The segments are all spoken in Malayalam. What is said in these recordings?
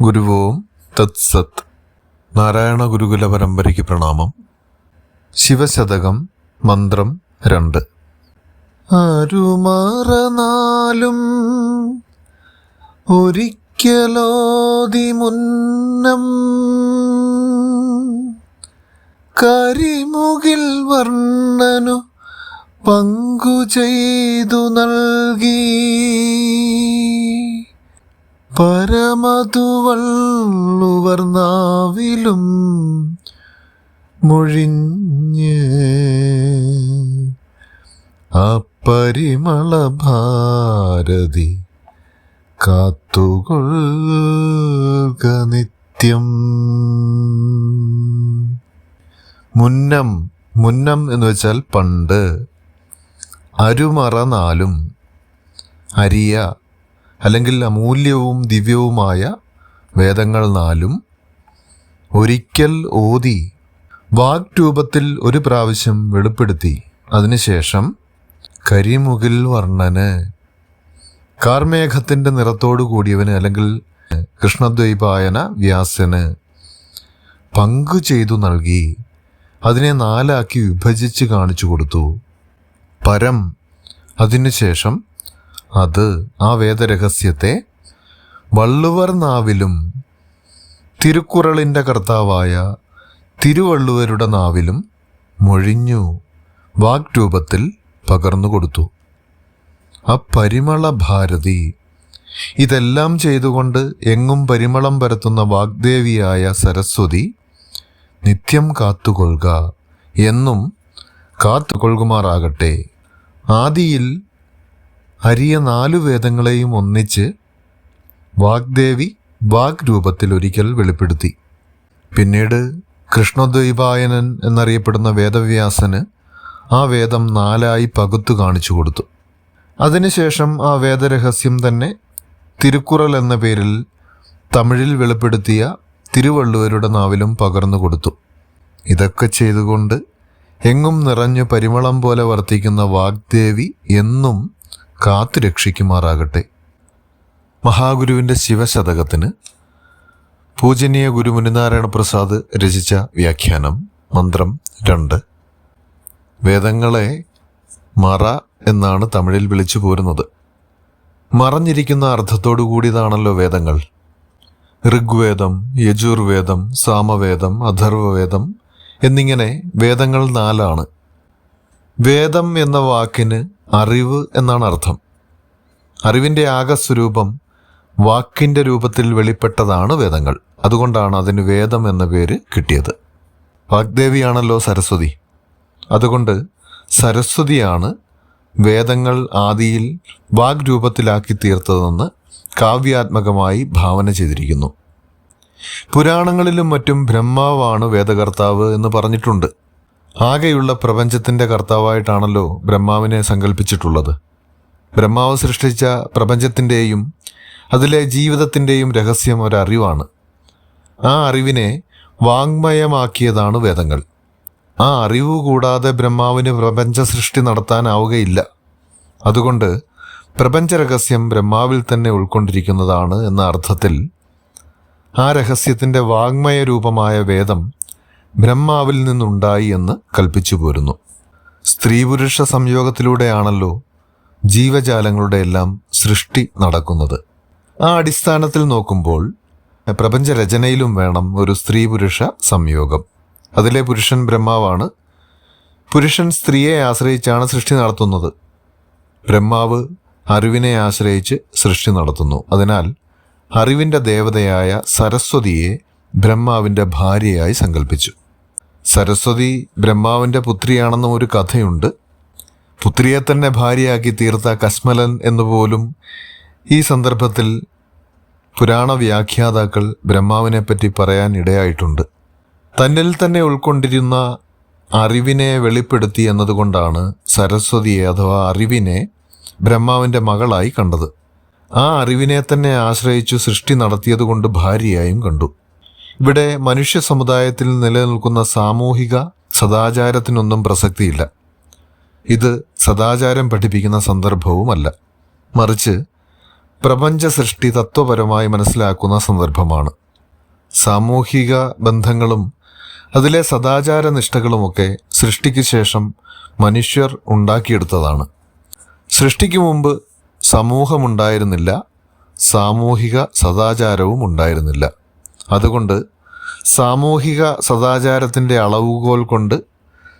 ഗുരുവോം തത്സത് നാരായണ ഗുരുകുല പരമ്പരയ്ക്ക് പ്രണാമം. ശിവശതകം മന്ത്രം രണ്ട്. അരുമാറനാലും ഒരിക്കലോതി മുന്നം കരിമുകിൽ വർണനു പങ്കു ചെയ്തു നൽകി. പരമതുവള്ളുവർ നാവിലും മൊഴിഞ്ഞ് അപ്പരിമള ഭാരതി കാത്തുകൊള്ളുക നിത്യം. മുന്നം മുന്നം എന്ന് വെച്ചാൽ പണ്ട്. അരുമറ നാലും. അരിയ അല്ലെങ്കിൽ അമൂല്യവും ദിവ്യവുമായ വേദങ്ങൾ നാലും ഒരിക്കൽ ഓതി വാഗ്രൂപത്തിൽ ഒരു പ്രാവശ്യം വെളിപ്പെടുത്തി. അതിനുശേഷം കരിമുകിൽ വർണന്. കാർമേഘത്തിന്റെ നിറത്തോടു കൂടിയവന് അല്ലെങ്കിൽ കൃഷ്ണദ്വൈപായന വ്യാസന് പങ്കു ചെയ്തു നൽകി. അതിനെ നാലാക്കി വിഭജിച്ച് കാണിച്ചു കൊടുത്തു. പരം അതിനുശേഷം അത് ആ വേദരഹസ്യത്തെ വള്ളുവർ നാവിലും തിരുക്കുറളിന്റെ കർത്താവായ തിരുവള്ളുവരുടെ നാവിലും മൊഴിഞ്ഞു വാഗ്രൂപത്തിൽ പകർന്നു കൊടുത്തു. ആ പരിമള ഭാരതി ഇതെല്ലാം ചെയ്തുകൊണ്ട് എങ്ങും പരിമളം പരത്തുന്ന വാഗ്ദേവിയായ സരസ്വതി നിത്യം കാത്തുകൊള്ളുക എന്നും കാത്തുകൊള്ളുമാറാകട്ടെ. ആദിയിൽ അരിയ നാലു വേദങ്ങളെയും ഒന്നിച്ച് വാഗ്ദേവി വാഗ് രൂപത്തിൽ ഒരിക്കൽ വെളിപ്പെടുത്തി. പിന്നീട് കൃഷ്ണദ്വൈപായനൻ എന്നറിയപ്പെടുന്ന വേദവ്യാസന് ആ വേദം നാലായി പകുത്തു കാണിച്ചു കൊടുത്തു. അതിനുശേഷം ആ വേദരഹസ്യം തന്നെ തിരുക്കുറൽ എന്ന പേരിൽ തമിഴിൽ വെളിപ്പെടുത്തിയ തിരുവള്ളുവരുടെ നാവിലും പകർന്നു കൊടുത്തു. ഇതൊക്കെ ചെയ്തുകൊണ്ട് എങ്ങും നിറഞ്ഞു പരിമളം പോലെ വർത്തിക്കുന്ന വാഗ്ദേവി എന്നും കാത്തു രക്ഷിക്കുമാറാകട്ടെ. മഹാഗുരുവിന്റെ ശിവശതകത്തിന് പൂജനീയ ഗുരു മുനിനാരായണ പ്രസാദ് രചിച്ച വ്യാഖ്യാനം മന്ത്രം രണ്ട്. വേദങ്ങളെ മറ എന്നാണ് തമിഴിൽ വിളിച്ചു പോരുന്നത്. മറഞ്ഞിരിക്കുന്ന അർത്ഥത്തോടു കൂടിയതാണല്ലോ വേദങ്ങൾ. ഋഗ്വേദം യജുർവേദം സാമവേദം അഥർവവേദം എന്നിങ്ങനെ വേദങ്ങൾ നാലാണ്. വേദം എന്ന വാക്കിന് അറിവ് എന്നാണ് അർത്ഥം. അറിവിന്റെ ആകസ്വരൂപം വാക്കിന്റെ രൂപത്തിൽ വെളിപ്പെട്ടതാണ് വേദങ്ങൾ. അതുകൊണ്ടാണ് അതിന് വേദം എന്ന പേര് കിട്ടിയത്. വാഗ്ദേവിയാണല്ലോ സരസ്വതി. അതുകൊണ്ട് സരസ്വതിയാണ് വേദങ്ങൾ ആദിയിൽ വാഗ് രൂപത്തിലാക്കി തീർത്തതെന്ന് കാവ്യാത്മകമായി ഭാവന ചെയ്തിരിക്കുന്നു. പുരാണങ്ങളിലും മറ്റും ബ്രഹ്മാവാണ് വേദകർത്താവ് എന്ന് പറഞ്ഞിട്ടുണ്ട്. ആകെയുള്ള പ്രപഞ്ചത്തിന്റെ കർത്താവായിട്ടാണല്ലോ ബ്രഹ്മാവിനെ സങ്കല്പിച്ചിട്ടുള്ളത് ബ്രഹ്മാവ് സൃഷ്ടിച്ച പ്രപഞ്ചത്തിന്റെയും അതിലെ ജീവിതത്തിന്റെയും രഹസ്യം ഒരറിവാണ്. ആ അറിവിനെ വാങ്മയമാക്കിയതാണ് വേദങ്ങൾ. ആ അറിവ് കൂടാതെ ബ്രഹ്മാവിന് പ്രപഞ്ച സൃഷ്ടി നടത്താനാവുകയില്ല. അതുകൊണ്ട് പ്രപഞ്ച രഹസ്യം ബ്രഹ്മാവിൽ തന്നെ ഉൾക്കൊണ്ടിരിക്കുന്നതാണ് എന്ന അർത്ഥത്തിൽ ആ രഹസ്യത്തിന്റെ വാങ്മയ രൂപമായ വേദം ബ്രഹ്മാവിൽ നിന്നുണ്ടായി എന്ന് കൽപ്പിച്ചു പോരുന്നു. സ്ത്രീ പുരുഷ സംയോഗത്തിലൂടെയാണല്ലോ ജീവജാലങ്ങളുടെ എല്ലാം സൃഷ്ടി നടക്കുന്നത്. ആ അടിസ്ഥാനത്തിൽ നോക്കുമ്പോൾ പ്രപഞ്ചരചനയിലും വേണം ഒരു സ്ത്രീ പുരുഷ സംയോഗം. അതിലെ പുരുഷൻ ബ്രഹ്മാവാണ്. പുരുഷൻ സ്ത്രീയെ ആശ്രയിച്ചാണ് സൃഷ്ടി നടത്തുന്നത്. ബ്രഹ്മാവ് അറിവിനെ ആശ്രയിച്ച് സൃഷ്ടി നടത്തുന്നു. അതിനാൽ അറിവിന്റെ ദേവതയായ സരസ്വതിയെ ബ്രഹ്മാവിന്റെ ഭാര്യയായി സങ്കല്പിച്ചു സരസ്വതി ബ്രഹ്മാവിന്റെ പുത്രിയാണെന്നും ഒരു കഥയുണ്ട്. പുത്രിയെ തന്നെ ഭാര്യയാക്കി തീർത്ത കസ്മലൻ എന്നുപോലും ഈ സന്ദർഭത്തിൽ പുരാണ വ്യാഖ്യാതാക്കൾ ബ്രഹ്മാവിനെ പറ്റി പറയാൻ ഇടയായിട്ടുണ്ട്. തന്നിൽ തന്നെ ഉൾക്കൊണ്ടിരുന്ന അറിവിനെ വെളിപ്പെടുത്തി എന്നതുകൊണ്ടാണ് സരസ്വതിയെ അഥവാ അറിവിനെ ബ്രഹ്മാവിന്റെ മകളായി കണ്ടത്. ആ അറിവിനെ തന്നെ ആശ്രയിച്ചു സൃഷ്ടി നടത്തിയതുകൊണ്ട് ഭാര്യയായും കണ്ടു. ഇവിടെ മനുഷ്യ സമുദായത്തിൽ നിലനിൽക്കുന്ന സാമൂഹിക സദാചാരത്തിനൊന്നും പ്രസക്തിയില്ല. ഇത് സദാചാരം പഠിപ്പിക്കുന്ന സന്ദർഭവുമല്ല. മറിച്ച് പ്രപഞ്ച സൃഷ്ടി തത്വപരമായി മനസ്സിലാക്കുന്ന സന്ദർഭമാണ്. സാമൂഹിക ബന്ധങ്ങളും അതിലെ സദാചാര നിഷ്ഠകളുമൊക്കെ സൃഷ്ടിക്ക് ശേഷം മനുഷ്യർ ഉണ്ടാക്കിയെടുത്തതാണ്. സൃഷ്ടിക്ക് മുമ്പ് സമൂഹമുണ്ടായിരുന്നില്ല സാമൂഹിക സദാചാരവും ഉണ്ടായിരുന്നില്ല. അതുകൊണ്ട് സാമൂഹിക സദാചാരത്തിന്റെ അളവുകോൽ കൊണ്ട്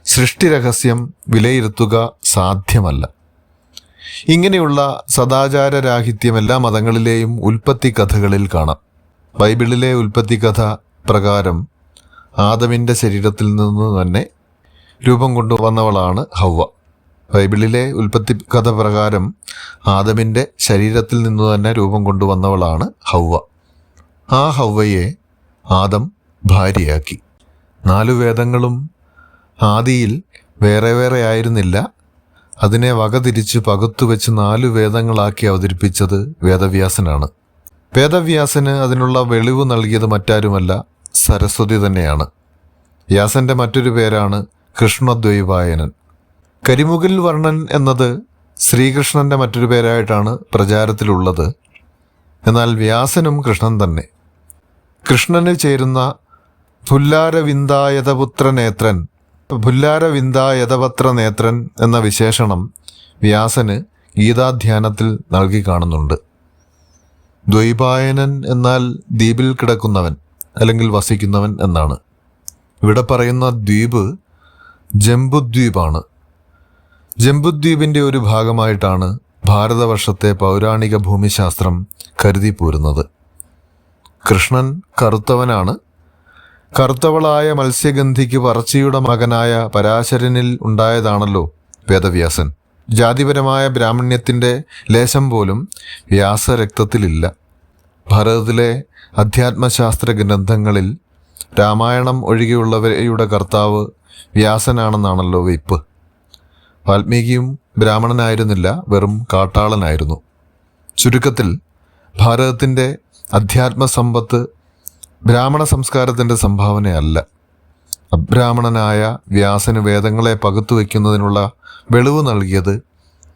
സൃഷ്ടിരഹസ്യം വിലയിരുത്തുക സാധ്യമല്ല. ഇങ്ങനെയുള്ള സദാചാരരാഹിത്യം എല്ലാ മതങ്ങളിലെയും ഉൽപ്പത്തി കഥകളിൽ കാണാം. ബൈബിളിലെ ഉൽപ്പത്തി കഥ പ്രകാരം ആദമിന്റെ ശരീരത്തിൽ നിന്ന് തന്നെ രൂപം കൊണ്ടുവന്നവളാണ് ഹവ്വ ബൈബിളിലെ ഉൽപ്പത്തി കഥ പ്രകാരം ആദമിന്റെ ശരീരത്തിൽ നിന്ന് തന്നെ രൂപം കൊണ്ടുവന്നവളാണ് ഹൗവ. ആ ഹൗവയെ ആദം ഭാര്യയാക്കി. നാലു വേദങ്ങളും ആദിയിൽ വേറെ വേറെ ആയിരുന്നില്ല. അതിനെ വകതിരിച്ച് പകുത്തുവെച്ച് നാലു വേദങ്ങളാക്കി അവതരിപ്പിച്ചത് വേദവ്യാസനാണ്. വേദവ്യാസന് അതിനുള്ള വെളിവ് നൽകിയത് മറ്റാരുമല്ല സരസ്വതി തന്നെയാണ്. വ്യാസന്റെ മറ്റൊരു പേരാണ് കൃഷ്ണദ്വൈവായനൻ കരിമുകിൽ വർണൻ എന്നത് ശ്രീകൃഷ്ണന്റെ മറ്റൊരു പേരായിട്ടാണ് പ്രചാരത്തിലുള്ളത്. എന്നാൽ വ്യാസനും കൃഷ്ണൻ തന്നെ. കൃഷ്ണന് ചേരുന്ന പുല്ലാരവിന്ദായതപുത്ര നേത്രൻ പുല്ലാരവിന്ദായതപത്ര നേത്രൻ എന്ന വിശേഷണം വ്യാസന് ഗീതാധ്യാനത്തിൽ നൽകി കാണുന്നുണ്ട്. ദ്വൈപായനൻ എന്നാൽ ദ്വീപിൽ കിടക്കുന്നവൻ അല്ലെങ്കിൽ വസിക്കുന്നവൻ എന്നാണ്. ഇവിടെ പറയുന്ന ദ്വീപ് ജംബുദ്വീപാണ്. ജംബുദ്വീപിന്റെ ഒരു ഭാഗമായിട്ടാണ് ഭാരതവർഷത്തെ പൗരാണിക ഭൂമിശാസ്ത്രം കരുതി പോരുന്നത് കൃഷ്ണൻ കറുത്തവനാണ്. കറുത്തവളായ മത്സ്യഗന്ധിക്ക് പറച്ചിയുടെ മകനായ പരാശരനിൽ ഉണ്ടായതാണല്ലോ വേദവ്യാസൻ. ജാതിപരമായ ബ്രാഹ്മണ്യത്തിന്റെ ലേശം പോലും വ്യാസരക്തത്തിലില്ല. ഭാരതത്തിലെ അധ്യാത്മശാസ്ത്ര ഗ്രന്ഥങ്ങളിൽ രാമായണം ഒഴികെയുള്ളവരുടെ കർത്താവ് വ്യാസനാണെന്നാണല്ലോ വെയ്പ്പ്. വാൽമീകിയും ബ്രാഹ്മണനായിരുന്നില്ല വെറും കാട്ടാളനായിരുന്നു. ചുരുക്കത്തിൽ ഭാരതത്തിന്റെ അധ്യാത്മസമ്പത്ത് ബ്രാഹ്മണ സംസ്കാരത്തിന്റെ സംഭാവനയല്ല. അബ്രാഹ്മണനായ വ്യാസന് വേദങ്ങളെ പകുത്തുവെക്കുന്നതിനുള്ള വെളിവ് നൽകിയത്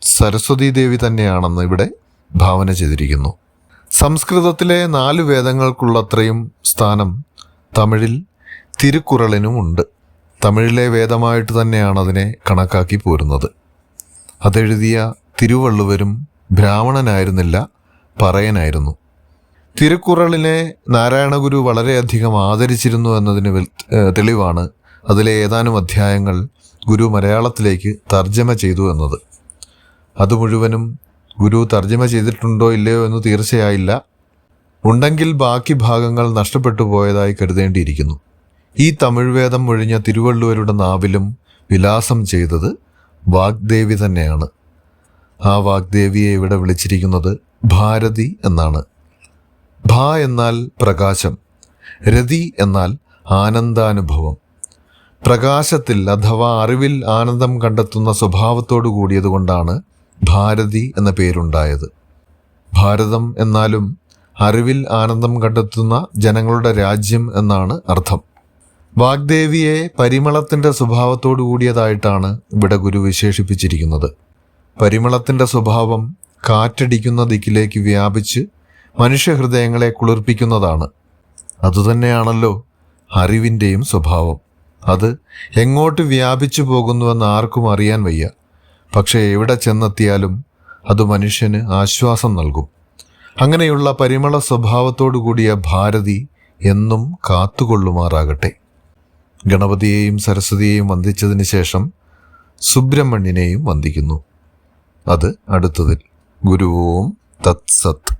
സരസ്വതീ ദേവി തന്നെയാണെന്ന് ഇവിടെ ഭാവന ചെയ്തിരിക്കുന്നു. സംസ്കൃതത്തിലെ നാല് വേദങ്ങൾക്കുള്ളത്രയും സ്ഥാനം തമിഴിൽ തിരുക്കുറളിനുമുണ്ട്. തമിഴിലെ വേദമായിട്ട് തന്നെയാണ് അതിനെ കണക്കാക്കി പോരുന്നത്. അതെഴുതിയ തിരുവള്ളുവരും ബ്രാഹ്മണനായിരുന്നില്ല പറയനായിരുന്നു. തിരുക്കുറളിനെ നാരായണഗുരു വളരെയധികം ആദരിച്ചിരുന്നു എന്നതിന് തെളിവാണ് അതിലെ ഏതാനും അധ്യായങ്ങൾ ഗുരു മലയാളത്തിലേക്ക് തർജമ ചെയ്തു എന്നത്. അത് മുഴുവനും ഗുരു തർജമ ചെയ്തിട്ടുണ്ടോ ഇല്ലയോ എന്ന് തീർച്ചയായില്ല. ഉണ്ടെങ്കിൽ ബാക്കി ഭാഗങ്ങൾ നഷ്ടപ്പെട്ടു പോയതായി കരുതേണ്ടിയിരിക്കുന്നു. ഈ തമിഴ് വേദം ഒഴിഞ്ഞ തിരുവള്ളുവരുടെ നാവിലും വിലാസം ചെയ്തത് വാഗ്ദേവി തന്നെയാണ്. ആ വാഗ്ദേവിയെ ഇവിടെ വിളിച്ചിരിക്കുന്നത് ഭാരതി എന്നാണ്. ഭ എന്നാൽ പ്രകാശം രതി എന്നാൽ ആനന്ദാനുഭവം. പ്രകാശത്തിൽ അഥവാ അറിവിൽ ആനന്ദം കണ്ടെത്തുന്ന സ്വഭാവത്തോടു കൂടിയതുകൊണ്ടാണ് ഭാരതി എന്ന പേരുണ്ടായത്. ഭാരതം എന്നാലും അറിവിൽ ആനന്ദം കണ്ടെത്തുന്ന ജനങ്ങളുടെ രാജ്യം എന്നാണ് അർത്ഥം. വാഗ്ദേവിയെ പരിമളത്തിന്റെ സ്വഭാവത്തോടു കൂടിയതായിട്ടാണ് ഇവിടെ ഗുരു വിശേഷിപ്പിച്ചിരിക്കുന്നത്. പരിമളത്തിന്റെ സ്വഭാവം കാറ്റടിക്കുന്ന ദിക്കിലേക്ക് വ്യാപിച്ച് മനുഷ്യഹൃദയങ്ങളെ കുളിർപ്പിക്കുന്നതാണ്. അതുതന്നെയാണല്ലോ അറിവിന്റെയും സ്വഭാവം. അത് എങ്ങോട്ട് വ്യാപിച്ചു പോകുന്നുവെന്ന് ആർക്കും അറിയാൻ വയ്യ. പക്ഷേ എവിടെ ചെന്നെത്തിയാലും അത് മനുഷ്യന് ആശ്വാസം നൽകും. അങ്ങനെയുള്ള പരിമള സ്വഭാവത്തോടു കൂടിയ ഭാരതി എന്നും കാത്തുകൊള്ളുമാറാകട്ടെ. ഗണപതിയെയും സരസ്വതിയെയും വന്ദിച്ചതിന് ശേഷം സുബ്രഹ്മണ്യനെയും വന്ദിക്കുന്നു. അത് അടുത്തതിൽ. ഗുരുവും തത്സത്ത്